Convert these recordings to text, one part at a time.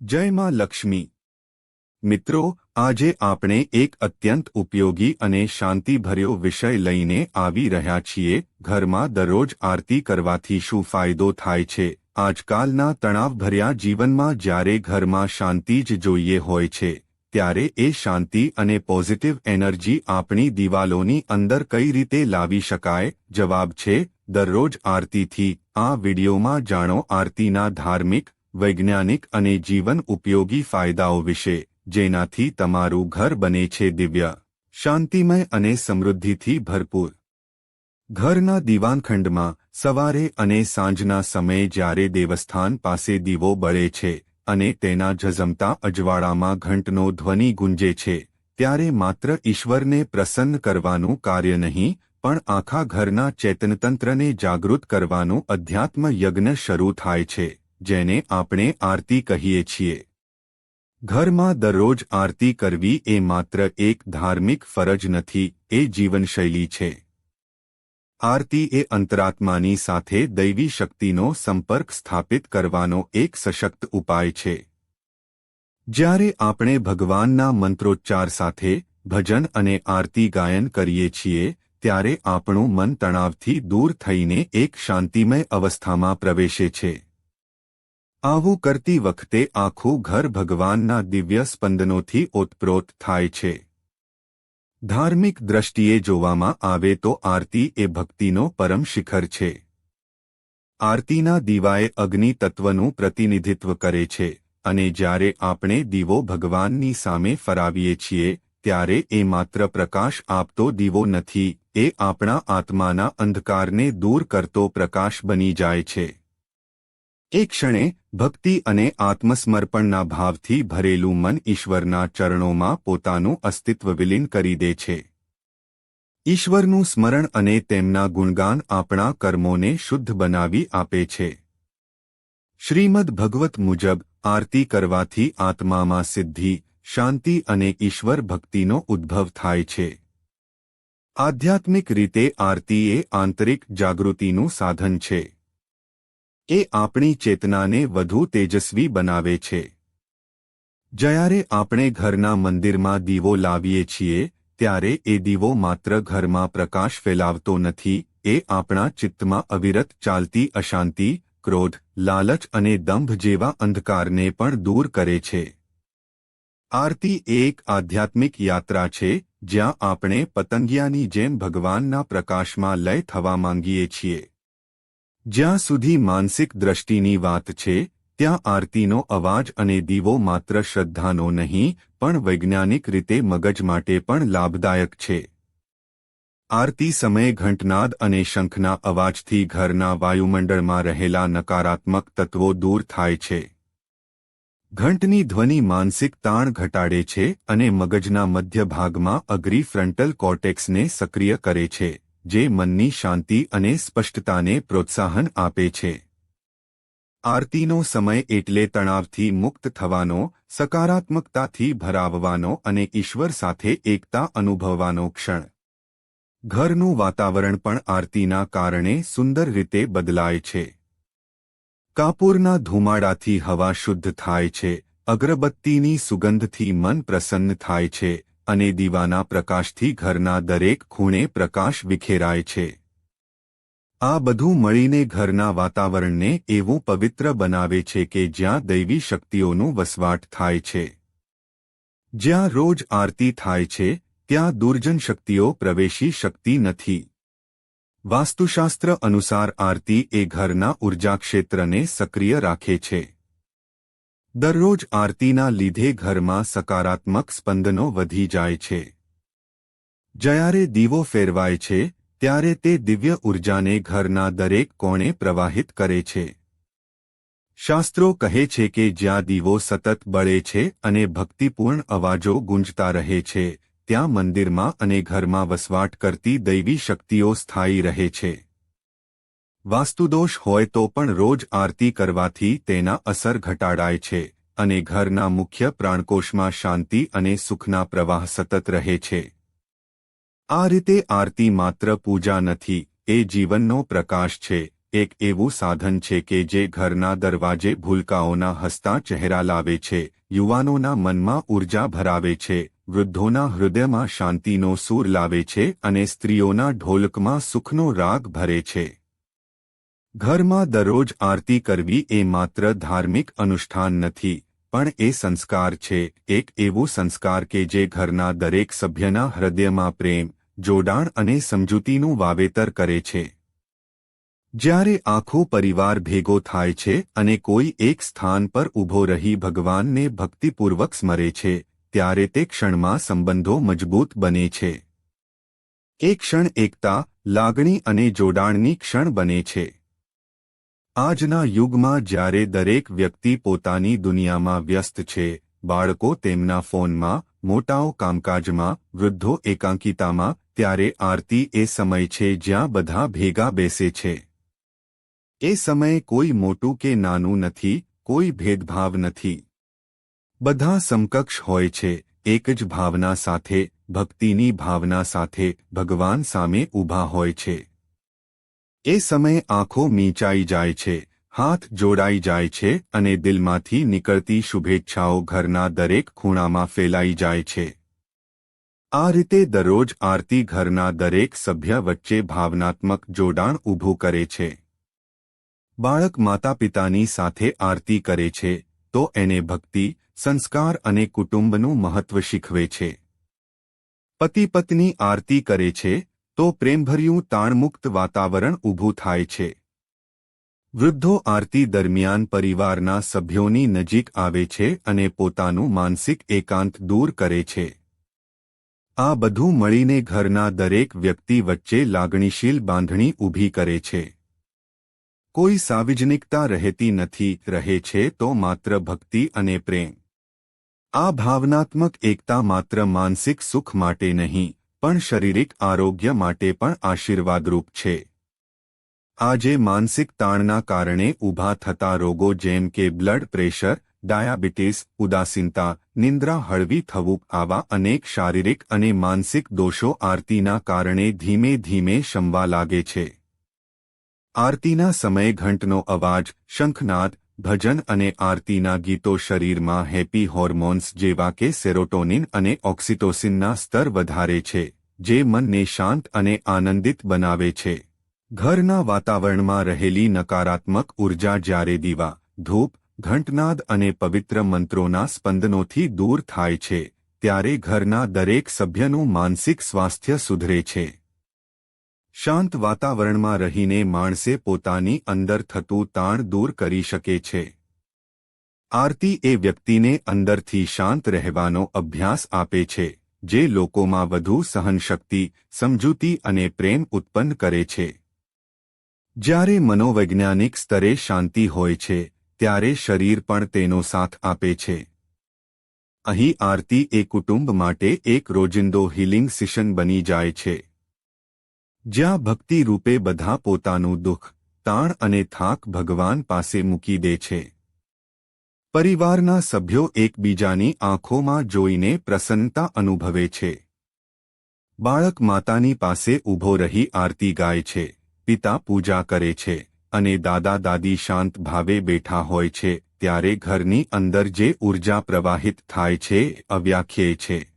જય માં લક્ષ્મી. મિત્રો, આજે આપણે એક અત્યંત ઉપયોગી અને શાંતિભર્યો વિષય લઈને આવી રહ્યા છીએ. ઘરમાં દરરોજ આરતી કરવાથી શું ફાયદો થાય છે? આજકાલના તણાવભર્યા જીવનમાં જ્યારે ઘરમાં શાંતિ જ જોઈએ હોય છે, ત્યારે એ શાંતિ અને પોઝિટિવ એનર્જી આપણી દિવાલોની અંદર કઈ રીતે લાવી શકાય? જવાબ છે, દરરોજ આરતીથી. આ વિડિયોમાં જાણો, આરતીના ધાર્મિક વૈજ્ઞાનિક અને જીવન ઉપયોગી ફાયદાઓ વિશે, જેનાથી તમારું ઘર બને છે દિવ્ય, શાંતિમય અને સમૃદ્ધિથી ભરપૂર. ઘરના દીવાનખંડમાં, સવારે અને સાંજના સમયે જ્યારે દેવસ્થાન પાસે દીવો બળે છે અને તેના ઝઝમતા અજવાળામાં ઘંટનો ધ્વનિ ગુંજે છે, ત્યારે માત્ર ઈશ્વરને પ્રસન્ન કરવાનું કાર્ય નહીં, પણ આખા ઘરના ચેતનતંત્રને જાગૃત કરવાનું અધ્યાત્મ યજ્ઞ શરૂ થાય છે. જેને આપણે આરતી કહીએ છીએ. ઘરમાં દરરોજ આરતી કરવી એ માત્ર એક ધાર્મિક ફરજ નથી, એ જીવનશૈલી છે. આરતી એ અંતરાત્માની સાથે દૈવી શક્તિનો સંપર્ક સ્થાપિત કરવાનો એક સશક્ત ઉપાય છે. જ્યારે આપણે ભગવાનના મંત્રોચ્ચાર સાથે ભજન અને આરતી ગાયન કરીએ છીએ, ત્યારે આપણું મન તણાવથી દૂર થઈને એક શાંતિમય અવસ્થામાં પ્રવેશે છે. આવું કરતી વખતે આખું ઘર ભગવાનના દિવ્ય સ્પંદનોથી ઓતપ્રોત થાય છે. ધાર્મિક દ્રષ્ટિએ જોવામાં આવે તો આરતી એ ભક્તિનો પરમ શિખર છે. આરતીના દીવાએ અગ્નિ તત્વનું પ્રતિનિધિત્વ કરે છે અને જ્યારે આપણે દીવો ભગવાનની સામે ફરાવીએ છીએ, ત્યારે એ માત્ર પ્રકાશ આપતો દીવો નથી, એ આપણા આત્માના અંધકારને દૂર કરતો પ્રકાશ બની જાય છે. એ ક્ષણે ભક્તિ અને આત્મસમર્પણના ભાવથી ભરેલું મન ઈશ્વરના ચરણોમાં પોતાનું અસ્તિત્વ વિલીન કરી દે છે. ઈશ્વરનું સ્મરણ અને તેમના ગુણગાન આપણા કર્મોને શુદ્ધ બનાવી આપે છે. શ્રીમદ ભગવત મુજબ આરતી કરવાથી આત્મામાં સિદ્ધિ, શાંતિ અને ઈશ્વર ભક્તિનો ઉદ્ભવ થાય છે. આધ્યાત્મિક રીતે આરતી એ આંતરિક જાગૃતિનું સાધન છે. એ આપણી ચેતનાને વધુ તેજસ્વી બનાવે છે. જ્યારે આપણે ઘરના મંદિરમાં દીવો લાવીએ છીએ, ત્યારે એ દીવો માત્ર ઘરમાં પ્રકાશ ફેલાવતો નથી, એ આપણા ચિત્તમાં અવિરત ચાલતી અશાંતિ, ક્રોધ, લાલચ અને દંભ જેવા અંધકારને પણ દૂર કરે છે. આરતી એક આધ્યાત્મિક યાત્રા છે, જ્યાં આપણે પતંગિયાની જેમ ભગવાનના પ્રકાશમાં લય થવા માંગીએ છીએ. જ્યાં સુધી માનસિક દ્રષ્ટિની વાત છે, ત્યાં આરતીનો અવાજ અને દીવો માત્ર શ્રદ્ધાનો નહીં, પણ વૈજ્ઞાનિક રીતે મગજ માટે પણ લાભદાયક છે. આરતી સમયે ઘંટનાદ અને શંખના અવાજથી ઘરના વાયુમંડળમાં રહેલા નકારાત્મક તત્વો દૂર થાય છે. ઘંટની ધ્વનિ માનસિક તાણ ઘટાડે છે અને મગજના મધ્ય ભાગમાં અગ્રી ફ્રન્ટલ કોર્ટેક્સને સક્રિય કરે છે. જે મનની શાંતિ અને સ્પષ્ટતાને પ્રોત્સાહન આપે છે. આરતીનો સમય એટલે તણાવથી મુક્ત થવાનો, સકારાત્મકતાથી ભરાવવાનો અને ઈશ્વર સાથે એકતા અનુભવવાનો ક્ષણ. ઘરનું વાતાવરણ પણ આરતીના કારણે સુંદર રીતે બદલાય છે. કાપૂરના ધુમાડાથી હવા શુદ્ધ થાય છે, અગરબત્તીની સુગંધથી મન પ્રસન્ન થાય છે અને દીવાના પ્રકાશથી ઘરના દરેક ખૂણે પ્રકાશ વિખેરાય છે. આ બધું મળીને ઘરના વાતાવરણને એવું પવિત્ર બનાવે છે કે જ્યાં દૈવી શક્તિઓનું વસવાટ થાય છે. જ્યાં રોજ આરતી થાય છે, ત્યાં દુર્જન શક્તિઓ પ્રવેશી શકતી નથી. વાસ્તુશાસ્ત્ર અનુસાર આરતી એ ઘરના ઉર્જાક્ષેત્રને સક્રિય રાખે છે. દરરોજ આરતીના લીધે ઘરમાં સકારાત્મક સ્પંદનો વધી જાય છે. જ્યારે દીવો ફેરવાય છે, ત્યારે તે દિવ્ય ઉર્જાને ઘરના દરેક કોણે પ્રવાહિત કરે છે. શાસ્ત્રો કહે છે કે જ્યાં દીવો સતત બળે છે અને ભક્તિપૂર્ણ અવાજો ગુંજતા રહે છે, ત્યાં મંદિરમાં અને ઘરમાં વસવાટ કરતી દૈવી શક્તિઓ સ્થાયી રહે છે. વાસ્તુદોષ હોય તો પણ રોજ આરતી કરવાથી તેના અસર ઘટાડાય છે અને ઘરના મુખ્ય પ્રાણકોષમાં શાંતિ અને સુખના પ્રવાહ સતત રહે છે. આ રીતે આરતી માત્ર પૂજા નથી, એ જીવનનો પ્રકાશ છે. એક એવું સાધન છે કે જે ઘરના દરવાજે ભૂલકાઓના હસતા ચહેરા લાવે છે, યુવાનોના મનમાં ઊર્જા ભરાવે છે, વૃદ્ધોના હૃદયમાં શાંતિનો સૂર લાવે છે અને સ્ત્રીઓના ઢોલકમાં સુખનો રાગ ભરે છે. ઘરમાં દરરોજ આરતી કરવી એ માત્ર ધાર્મિક અનુષ્ઠાન નથી, પણ એ સંસ્કાર છે, એક એવો સંસ્કાર કે જે ઘરના દરેક સભ્યના હૃદયમાં પ્રેમ, જોડાણ અને સમજૂતીનું વાવેતર કરે છે. જ્યારે આખો પરિવાર ભેગો થાય છે અને કોઈ એક સ્થાન પર ઊભો રહી ભગવાનને ભક્તિપૂર્વક સ્મરે છે, ત્યારે તે ક્ષણમાં સંબંધો મજબૂત બને છે. એ ક્ષણ એકતા, લાગણી અને જોડાણની ક્ષણ બને છે. આજના યુગમાં જ્યારે દરેક વ્યક્તિ પોતાની દુનિયામાં વ્યસ્ત છે, બાળકો તેમના ફોનમાં, મોટાઓ કામકાજમાં, વૃદ્ધો એકાંકિતામાં, ત્યારે આરતી એ સમય છે જ્યાં બધા ભેગા બેસે છે. એ સમયે કોઈ મોટું કે નાનું નથી, કોઈ ભેદભાવ નથી. બધા સમકક્ષ હોય છે, એક જ ભાવના સાથે, ભક્તિની ભાવના સાથે, ભગવાન સામે ઊભા હોય છે. એ સમયે આંખો મીંચાઈ જાય છે, હાથ જોડાઈ જાય છે અને દિલમાંથી નીકળતી શુભેચ્છાઓ ઘરના દરેક ખૂણામાં ફેલાઈ જાય છે. આ રીતે દરરોજ આરતી ઘરના દરેક સભ્ય વચ્ચે ભાવનાત્મક જોડાણ ઊભું કરે છે. બાળક માતા પિતાની સાથે આરતી કરે છે, તો એને ભક્તિ, સંસ્કાર અને કુટુંબનું મહત્વ શીખવે છે. પતિ પત્ની આરતી કરે છે તો પ્રેમભર્યું તાણમુક્ત વાતાવરણ ઊભું થાય છે. વૃદ્ધો આરતી દરમિયાન પરિવારના સભ્યોની નજીક આવે છે અને પોતાનું માનસિક એકાંત દૂર કરે છે. આ બધું મળીને ઘરના દરેક વ્યક્તિ વચ્ચે લાગણીશીલ બાંધણી ઊભી કરે છે. કોઈ સાર્વજનિકતા રહેતી નથી, રહે છે તો માત્ર ભક્તિ અને પ્રેમ. આ ભાવનાત્મક એકતા માત્ર માનસિક સુખ માટે નહીં. પણ શારીરિક આરોગ્ય માટે પણ આશીર્વાદરૂપ છે. આજે માનસિક તાણના કારણે ઊભા થતા રોગો જેમ કે બ્લડ પ્રેશર, ડાયાબિટીસ, ઉદાસીનતા, નિંદ્રા હળવી થવું આવા અનેક શારીરિક અને માનસિક દોષો આરતીના કારણે ધીમે ધીમે શમવા લાગે છે. આરતીના સમયે ઘંટનો અવાજ શંખનાદ ભજન અને આરતીના ગીતો શરીરમાં હેપી હોર્મોન્સ જેવા કે સેરોટોનિન અને ઓક્સિટોસિનના સ્તર વધારે છે, જે મનને શાંત અને આનંદિત બનાવે છે. ઘરના વાતાવરણમાં રહેલી નકારાત્મક ઊર્જા જ્યારે દીવા, ધૂપ, ઘંટનાદ અને પવિત્ર મંત્રોના સ્પંદનોથી દૂર થાય છે, ત્યારે ઘરના દરેક સભ્યનું માનસિક સ્વાસ્થ્ય સુધરે છે. શાંત વાતાવરણમાં રહીને માણસે પોતાની અંદર થતું તાણ દૂર કરી શકે છે. આરતી એ વ્યક્તિને અંદરથી શાંત રહેવાનો અભ્યાસ આપે છે, જે લોકોમાં વધુ સહનશક્તિ, સમજૂતી અને પ્રેમ ઉત્પન્ન કરે છે. જ્યારે મનોવૈજ્ઞાનિક સ્તરે શાંતિ હોય છે, ત્યારે શરીર પણ તેનો સાથ આપે છે. અહીં આરતી એ કુટુંબ માટે એક રોજિંદો હિલિંગ સિશન બની જાય છે. જ્યાં ભક્તિ રૂપે બધા પોતાનું દુઃખ, તાણ અને થાક ભગવાન પાસે મૂકી દે છે. પરિવારના સભ્યો એકબીજાની આંખોમાં જોઈને પ્રસન્નતા અનુભવે છે. બાળક માતાની પાસે ઊભો રહી આરતી ગાય છે, પિતા પૂજા કરે છે અને દાદા દાદી શાંત ભાવે બેઠા હોય છે, ત્યારે ઘરની અંદર જે ઊર્જા પ્રવાહિત થાય છે અવ્યાખ્યેય છે.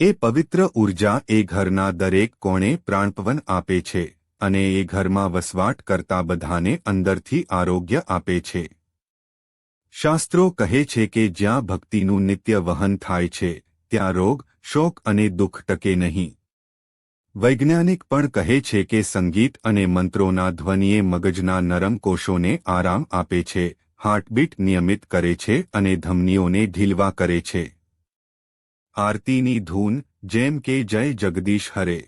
એ પવિત્ર ઊર્જા એ ઘરના દરેક કોણે પ્રાણપવન આપે છે અને એ ઘરમાં વસવાટ કરતા બધાને અંદરથી આરોગ્ય આપે છે. શાસ્ત્રો કહે છે કે જ્યાં ભક્તિનું નિત્ય વહન થાય છે, ત્યાં રોગ, શોક અને દુઃખ ટકે નહીં. વૈજ્ઞાનિક પણ કહે છે કે સંગીત અને મંત્રોના ધ્વનિએ મગજના નરમ કોષોને આરામ આપે છે, હાર્ટબીટ નિયમિત કરે છે અને ધમનીઓને ઢીલવા કરે છે. આરતીની ધૂન, જેમ કે જય જગદીશ હરે.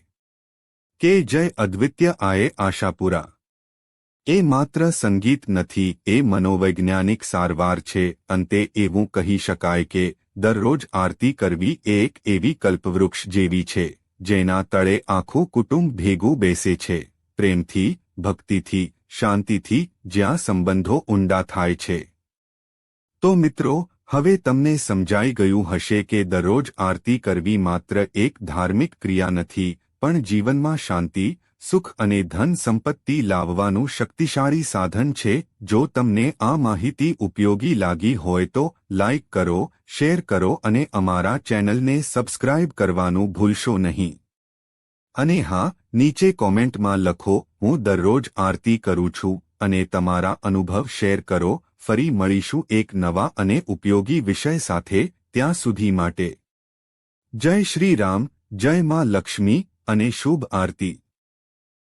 કે જય અદ્વિત્ય આયે આશાપુરા. એ માત્ર સંગીત નથી, એ મનોવૈજ્ઞાનિક સારવાર છે, અંતે એવું કહી શકાય કે, દરરોજ આરતી કરવી એક એવી કલ્પવૃક્ષ જેવી છે, જેના તળે આખું કુટુંબ ભેગું બેસે છે, પ્રેમથી, ભક્તિથી, શાંતિથી, જ્યાં સંબંધો ઊંડા થાય છે. તો મિત્રો હવે તમને સમજાઈ ગયું હશે કે દરરોજ આરતી કરવી માત્ર એક ધાર્મિક ક્રિયા નથી, પણ જીવનમાં શાંતિ, સુખ અને ધન સંપત્તિ લાવવાનું શક્તિશાળી સાધન છે. જો તમને આ માહિતી ઉપયોગી લાગી હોય તો લાઇક કરો, શેર કરો અને અમારા ચેનલને સબસ્ક્રાઇબ કરવાનું ભૂલશો નહીં. અને હા, નીચે કોમેન્ટમાં લખો, હું દરરોજ આરતી કરું છું અને તમારા અનુભવ શેર કરો ફરી મળીશું એક નવા અને ઉપયોગી વિષય સાથે ત્યાં સુધી માટે. જય શ્રી રામ, જય માં લક્ષ્મી, અને શુભ આરતી.